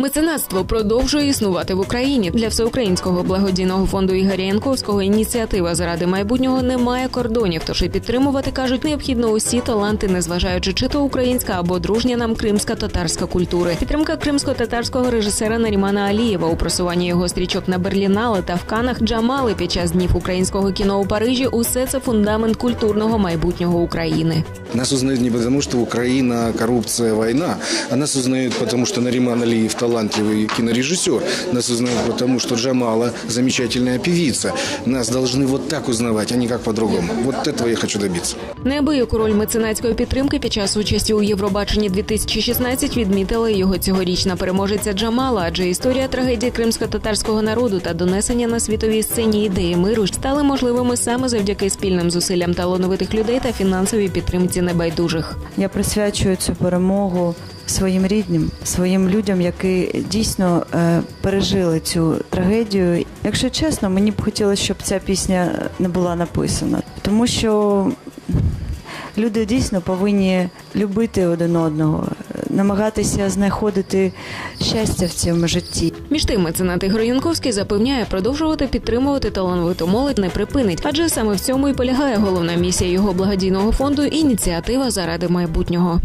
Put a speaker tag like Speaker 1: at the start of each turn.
Speaker 1: Меценатство продовжує існувати в Україні для всеукраїнського благодійного фонду Ігоря Янковського. Ініціатива заради майбутнього не має кордонів. Тож і підтримувати кажуть необхідно усі таланти, незважаючи чи то українська або дружня нам кримська татарська культури. Підтримка кримсько-татарського режисера Нарімана Алієва у просуванні його стрічок на Берлінали та в Канах Джамали під час днів українського кіно у Парижі. Усе це фундамент культурного майбутнього України.
Speaker 2: Нас узнают не потому, что Украина, коррупция, война, а нас узнают потому, что Нариман Алиев талантливый кинорежиссер. Нас узнают потому, что Джамала замечательная певица. Нас должны вот так узнавать, а не как по-другому. Вот этого я хочу добиться.
Speaker 1: Неабияку роль меценатської підтримки під час участі у Євробаченні 2016 відмітила й його цьогорічна переможеця Джамала, адже історія трагедії кримсько-татарського народу та донесення на світовій сцені ідеї миру стали можливими саме завдяки спільним зусиллям талановитих людей та фінансовій підтримці небайдужих.
Speaker 3: Я присвячую цю перемогу своїм рідним, своїм людям, які дійсно е, пережили цю трагедію. Якщо чесно, мені б хотілося, щоб ця пісня не була написана, тому що люди дійсно повинні любити один одного, намагатися знаходити щастя в цьому житті.
Speaker 1: Між тим, меценат Ігор Янковський запевняє, продовжувати підтримувати талановиту молодь не припинить, адже саме в цьому і полягає головна місія його благодійного фонду ініціатива заради майбутнього.